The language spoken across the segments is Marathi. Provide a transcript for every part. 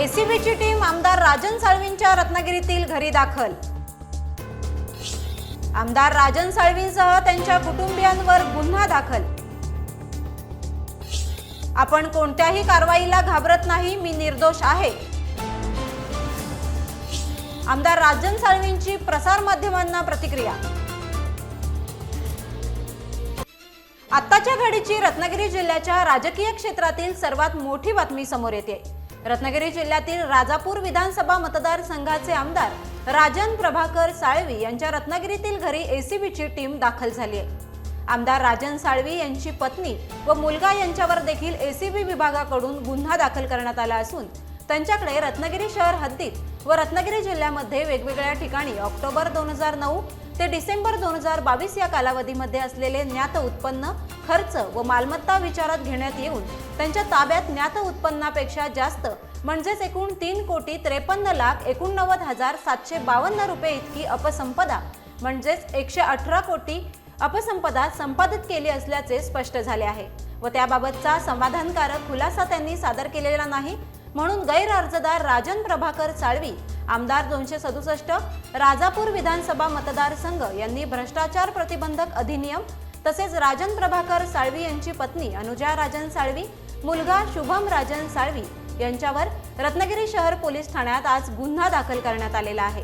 एसीबीची टीम आमदार राजन साळवींच्या रत्नागिरीतील घरी दाखल. आमदार राजन साळवींसह त्यांच्या कुटुंबियांवर गुन्हा दाखल. आपण कोणत्याही कारवाईला घाबरत नाही मी निर्दोष आहे. आमदार राजन साळवींची प्रसार माध्यमांना प्रतिक्रिया. आत्ताच्या घडीची रत्नागिरी जिल्ह्याच्या राजकीय क्षेत्रातील सर्वात मोठी बातमी समोर येते. रत्नागिरी जिल्ह्यातील राजापूर विधानसभा मतदारसंघाचे आमदार राजन प्रभाकर साळवी यांच्या रत्नागिरीतील घरी एसीबीची टीम दाखल झाली आहे. आमदार राजन साळवी यांची पत्नी व मुलगा यांच्यावर देखील एसीबी विभागाकडून गुन्हा दाखल करण्यात आला असून त्यांच्याकडे रत्नागिरी शहर हद्दीत व रत्नागिरी जिल्ह्यामध्ये वेगवेगळ्या ठिकाणी ऑक्टोबर दोन हजार नऊ ते डिसेंबर दोन हजार बावीस या कालावधीमध्ये असलेले ज्ञात उत्पन्न खर्च व मालमत्ता विचारात घेण्यात येऊन त्यांच्या ताब्यात ज्ञात उत्पन्नापेक्षा जास्त म्हणजेच एकूण तीन कोटी त्रेपन्न लाख एकोणनव्वद हजार सातशे बावन्न रुपये इतकी अपसंपदा म्हणजेच एकशे अठरा कोटी अपसंपदा संपादित केली असल्याचे स्पष्ट झाले आहे. व त्याबाबतचा समाधानकारक खुलासा त्यांनी सादर केलेला नाही म्हणून गैर अर्जदार राजन प्रभाकर साळवी आमदार दोनशे सदुसष्ट राजापूर विधानसभा मतदारसंघ यांनी भ्रष्टाचार प्रतिबंधक अधिनियम तसेच राजन प्रभाकर साळवी यांची पत्नी अनुजा राजन साळवी मुलगा शुभम राजन साळवी यांच्यावर रत्नागिरी शहर पोलीस ठाण्यात आज गुन्हा दाखल करण्यात आलेला आहे.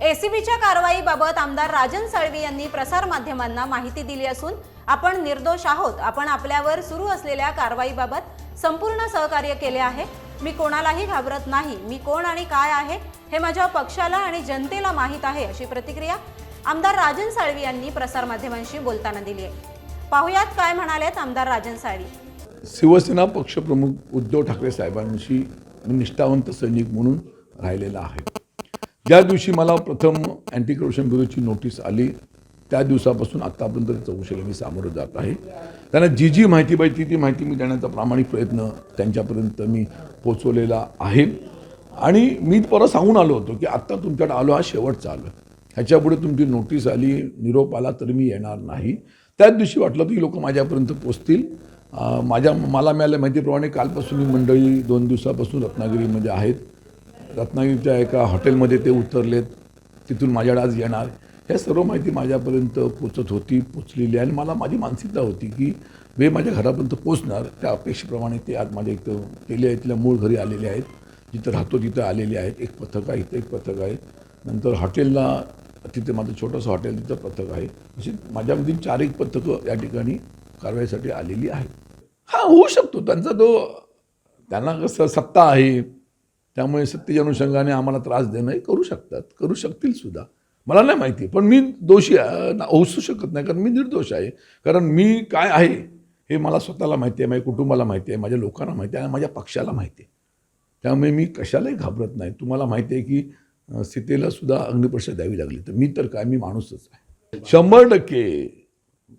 एसीबीच्या कारवाईबाबत आमदार राजन साळवी यांनी प्रसार माध्यमांना माहिती दिली असून आपण निर्दोष आहोत. आपण आपल्यावर सुरू असलेल्या कारवाईबाबत संपूर्ण सहकार्य केले आहे. मी कोणालाही घाबरत नाही. मी कोण आणि काय आहे हे माझ्या पक्षाला आणि जनतेला माहीत आहे अशी प्रतिक्रिया आमदार राजन साळवी यांनी प्रसारमाध्यमांशी बोलताना दिली आहे. पाहुयात काय म्हणालेत आमदार राजन साळवी. शिवसेना पक्षप्रमुख उद्धव ठाकरे साहेबांशी मी निष्ठावंत सैनिक म्हणून राहिलेला आहे. ज्या दिवशी मला प्रथम अँटी करप्शन ब्युरोची नोटीस आली त्या दिवसापासून आत्तापर्यंत चौकशीला मी सामोरं जात आहे. त्यांना जी जी माहिती पाहिजे ती ती माहिती मी देण्याचा प्रामाणिक प्रयत्न त्यांच्यापर्यंत मी पोचवलेला आहे. आणि मी परत सांगून आलो होतो की आत्ता तुमच्याकडे आलो हा शेवटचा आलो. ह्याच्यापुढे तुमची नोटीस आली निरोप आला तर मी येणार नाही. त्याच दिवशी वाटलं की लोक माझ्यापर्यंत पोचतील. माझ्या मला मिळाल्या माहितीप्रमाणे कालपासून ही मंडळी दोन दिवसापासून रत्नागिरीमध्ये आहेत. रत्नागिरीच्या एका हॉटेलमध्ये ते उतरलेत. तिथून माझ्याकडे आज येणार. ह्या सर्व माहिती माझ्यापर्यंत पोचत होती पोचलेली आणि मला माझी मानसिकता होती की वे माझ्या घरापर्यंत पोचणार त्या अपेक्षेप्रमाणे ते आज माझ्या इथं केले आहेत. तिला मूळ घरी आलेले आहेत. जिथं राहतो तिथं आलेले आहेत. एक पथक आहे इथं एक पथक आहे. नंतर हॉटेलला तिथे माझं छोटंसं हॉटेल तिथं पथक आहे. अशी माझ्यामधील चार एक पथकं या ठिकाणी कारवाईसाठी आलेली आहेत. हा होऊ शकतो. त्यांचा तो त्यांना कसं सत्ता आहे. त्यामुळे सत्तेच्या अनुषंगाने आम्हाला त्रास देणं हे करू शकतात. करू शकतील सुद्धा. मला नाही माहिती पण मी दोषी अं, शकत नाही कारण मी निर्दोष आहे. कारण मी काय आहे हे मला स्वतःला माहिती आहे माझ्या कुटुंबाला माहिती आहे माझ्या लोकांना माहिती आहे आणि माझ्या पक्षाला माहिती आहे. त्यामुळे मी कशालाही घाबरत नाही. तुम्हाला माहिती आहे की सीतेला सुद्धा अग्निपरीक्षा द्यावी लागली. तर मी तर काय मी माणूसच आहे. शंभर टक्के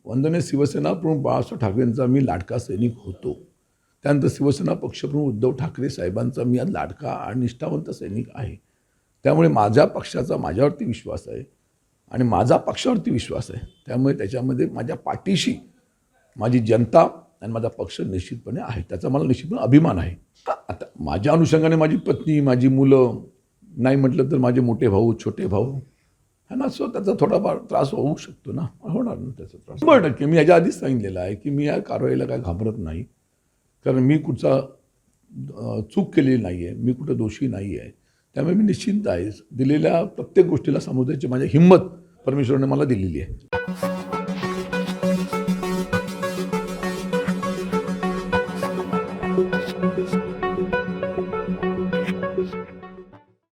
वंदने शिवसेना प्रमुख बाळासाहेब ठाकरेंचा मी लाडका सैनिक होतो. त्यानंतर शिवसेना पक्षप्रमुख उद्धव ठाकरे साहेबांचा मी आज लाडका आणि निष्ठावंत सैनिक आहे. त्यामुळे माझ्या पक्षाचा माझ्यावरती विश्वास आहे आणि माझा पक्षावरती विश्वास आहे. त्यामुळे त्याच्यामध्ये माझ्या पाठीशी माझी जनता आणि माझा पक्ष निश्चितपणे आहे. त्याचा मला निश्चितपणे अभिमान आहे. आता माझ्या अनुषंगाने माझी पत्नी माझी मुलं नाही म्हटलं तर माझे मोठे भाऊ छोटे भाऊ ह्यांना सो त्याचा थोडाफार त्रास होऊ शकतो ना? होणार ना त्याचा त्रास? शंभर टक्के. मी याच्या आधीच सांगितलेलं आहे की मी या कारवाईला काय घाबरत नाही. कारण मी कुठचा चूक केलेली नाही आहे मी कुठं दोषी नाही आहे त्यामुळे मी निश्चिंत आहे. दिलेल्या प्रत्येक गोष्टीला सामोरं जायची माझी हिंमत परमेश्वराने मला दिलेली आहे.